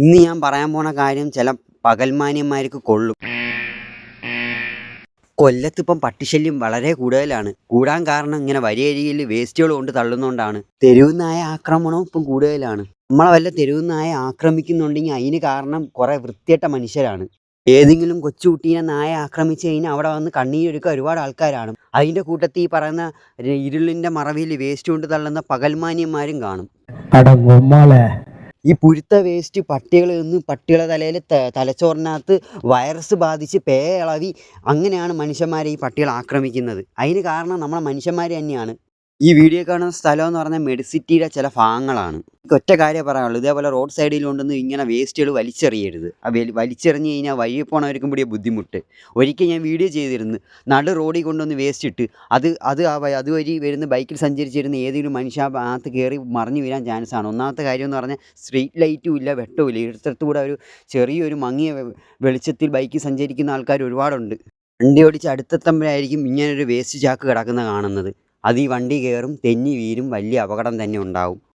ഇന്ന് ഞാൻ പറയാൻ പോണ കാര്യം ചില പകൽമാന്യന്മാർക്ക് കൊള്ളും. കൊല്ലത്ത് ഇപ്പം പട്ടിശല്യം വളരെ കൂടുതലാണ്. കൂടാൻ കാരണം ഇങ്ങനെ വരിയരികിൽ വേസ്റ്റുകൾ കൊണ്ട് തള്ളുന്നതുകൊണ്ടാണ് തെരുവുനായ ആക്രമണവും ഇപ്പം കൂടുതലാണ്. നമ്മളെ വല്ല തെരുവുനായ ആക്രമിക്കുന്നുണ്ടെങ്കിൽ അതിന് കാരണം കുറേ വൃത്തിയട്ട മനുഷ്യരാണ്. ഏതെങ്കിലും കൊച്ചുകുട്ടീനെ നായ ആക്രമിച്ചു കഴിഞ്ഞാൽ അവിടെ വന്ന് കണ്ണീരൊരുക്കുക ഒരുപാട് ആൾക്കാരാണ്. അതിന്റെ കൂട്ടത്തിൽ ഈ പറയുന്ന ഇരുളിന്റെ മറവിൽ വേസ്റ്റ് കൊണ്ട് തള്ളുന്ന പകൽമാന്യന്മാരും കാണും. ഈ പുരുത്ത വേസ്റ്റ് പട്ടികൾ നിന്ന് പട്ടികളെ തലയിൽ തലച്ചോറിനകത്ത് വൈറസ് ബാധിച്ച് പേ ഇളവി അങ്ങനെയാണ് മനുഷ്യന്മാരെ ഈ പട്ടികൾ ആക്രമിക്കുന്നത്. അതിന് കാരണം നമ്മളെ മനുഷ്യന്മാർ തന്നെയാണ്. ഈ വീഡിയോ കാണുന്ന സ്ഥലം എന്ന് പറഞ്ഞാൽ മെഡിസിറ്റിയുടെ ചില ഭാഗങ്ങളാണ്. ഒറ്റ കാര്യം പറയാനുള്ളൂ. ഇതേപോലെ റോഡ് സൈഡിൽ കൊണ്ടൊന്നും ഇങ്ങനെ വേസ്റ്റുകൾ വലിച്ചെറിയരുത്. ആ വലി- വലിച്ചെറിഞ്ഞ് കഴിഞ്ഞാൽ വഴി പോണവർക്കും കൂടിയ ബുദ്ധിമുട്ട്. ഒരിക്കൽ ഞാൻ വീഡിയോ ചെയ്തിരുന്നു. നടു റോഡിൽ കൊണ്ടുവന്ന് വേസ്റ്റ് ഇട്ട് അത് അത് അതുവഴി വരുന്ന ബൈക്കിൽ സഞ്ചരിച്ചിരുന്ന ഏതെങ്കിലും മനുഷ്യ അകത്ത് കയറി മറിഞ്ഞു വീഴാൻ ചാൻസ് ആണ്. ഒന്നാമത്തെ കാര്യം എന്ന് പറഞ്ഞാൽ സ്ട്രീറ്റ് ലൈറ്റും ഇല്ല വെട്ടവും ഇല്ല. ഇടത്തരത്ത് കൂടെ ഒരു ചെറിയൊരു മങ്ങിയ വെളിച്ചത്തിൽ ബൈക്കിൽ സഞ്ചരിക്കുന്ന ആൾക്കാർ ഒരുപാടുണ്ട്. വണ്ടി ഓടിച്ച് അടുത്തെത്തുമ്പോഴായിരിക്കും ഇങ്ങനൊരു വേസ്റ്റ് ചാക്ക് കിടക്കുന്ന കാണുന്നത്. അത് ഈ വണ്ടി കയറും തെന്നി വീഴും വലിയ അപകടം തന്നെ ഉണ്ടാവും.